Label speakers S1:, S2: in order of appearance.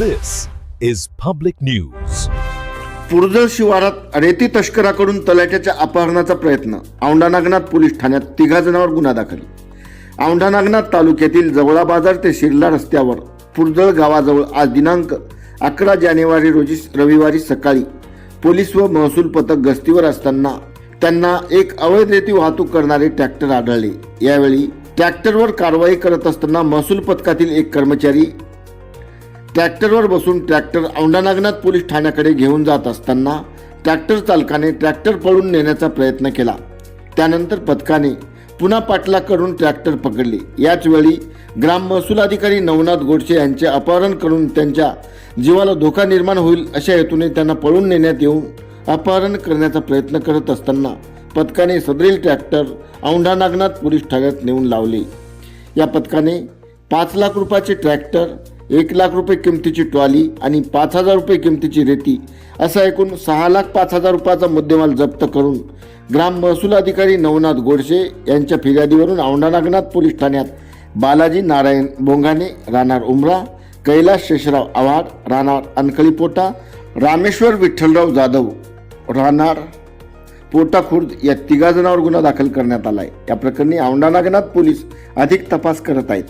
S1: This is public news.
S2: पुरजळ शिवारात रेती तस्कराकडून तलाट्याच्या अपहरणाचा प्रयत्न. औंढा नागनाथ पोलीस ठाण्यात तिघा जणांवर गुन्हा दाखल. औंढा नागनाथ तालुक्यातील जवळा बाजार ते शिरला रस्त्यावर पुरजळ गावाजवळ आज दिनांक अकरा जानेवारी रोजी रविवारी सकाळी पोलीस व महसूल पथक गस्तीवर असताना त्यांना एक अवैध रेती वाहतूक करणारे ट्रॅक्टर आढळले. यावेळी ट्रॅक्टरवर कारवाई करत असताना महसूल पथकातील एक कर्मचारी ट्रॅक्टरवर बसून ट्रॅक्टर औंढानागनाथ पोलीस ठाण्याकडे घेऊन जात असताना ट्रॅक्टर चालकाने ट्रॅक्टर पळून नेण्याचा प्रयत्न केला. त्यानंतर पथकाने पुन्हा पाठलाग करून ट्रॅक्टर पकडले. याचवेळी ग्राम महसूल अधिकारी नवनाथ गोडसे यांचे अपहरण करून त्यांच्या जीवाला धोका निर्माण होईल अशा हेतूने त्यांना पळून नेण्यात येऊन अपहरण करण्याचा प्रयत्न करत असताना पथकाने सदरील ट्रॅक्टर औंढा नागनाथ पोलीस ठाण्यात नेऊन लावले. या पथकाने पाच लाख रुपयाचे ट्रॅक्टर एक लाख रुपये किमतीची ट्रॉली आणि पाच हजार रुपये किमतीची रेती असा एकूण सहा लाख पाच हजार रुपयाचा मुद्देमाल जप्त करून ग्राम महसूल अधिकारी नवनाथ गोडसे यांच्या फिर्यादीवरून औंढा नागनाथ पोलीस ठाण्यात बालाजी नारायण बोंगाने राहणार उमरा कैलास शेषराव आव्हाड राहणार अनखळी पोटा रामेश्वर विठ्ठलराव जाधव राहणार पोटा खुर्द या तिघा जणांवर गुन्हा दाखल करण्यात आला आहे या प्रकरणी औंढा नागनाथ पोलीस अधिक तपास करत आहेत.